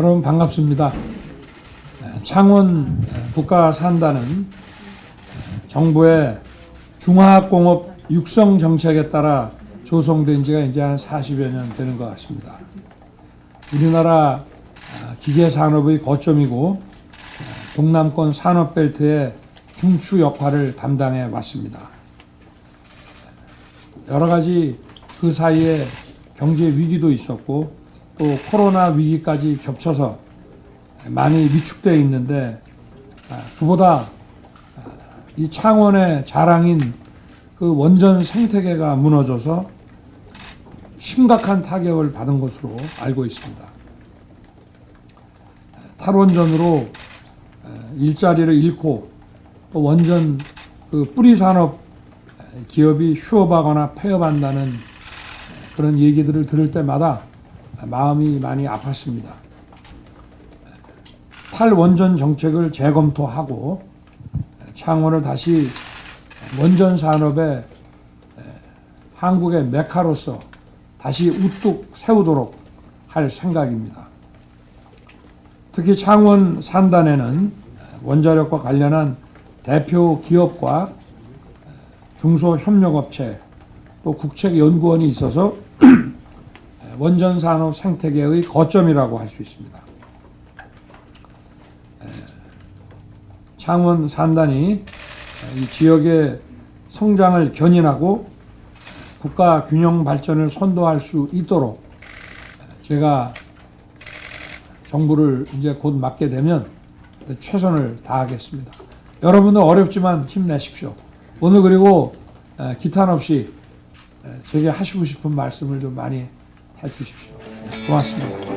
여러분 반갑습니다. 창원 국가산단은 정부의 중화학공업 육성 정책에 따라 조성된 지가 이제 한 40여 년 되는 것 같습니다. 우리나라 기계 산업의 거점이고 동남권 산업벨트의 중추 역할을 담당해 왔습니다. 여러 가지 그 사이에 경제 위기도 있었고 또 코로나 위기까지 겹쳐서 많이 위축되어 있는데 아, 그보다 이 창원의 자랑인 그 원전 생태계가 무너져서 심각한 타격을 받은 것으로 알고 있습니다. 탈원전으로 일자리를 잃고 또 원전 그 뿌리 산업 기업이 휴업하거나 폐업한다는 그런 얘기들을 들을 때마다 마음이 많이 아팠습니다. 탈원전 정책을 재검토하고 창원을 다시 원전 산업의 한국의 메카로서 다시 우뚝 세우도록 할 생각입니다. 특히 창원 산단에는 원자력과 관련한 대표 기업과 중소협력업체 또 국책연구원이 있어서 원전 산업 생태계의 거점이라고 할 수 있습니다. 창원 산단이 이 지역의 성장을 견인하고 국가 균형 발전을 선도할 수 있도록 제가 정부를 이제 곧 맡게 되면 최선을 다하겠습니다. 여러분들 어렵지만 힘내십시오. 오늘 그리고 기탄 없이 제게 하시고 싶은 말씀을 좀 많이 해 주십시오. 고맙습니다.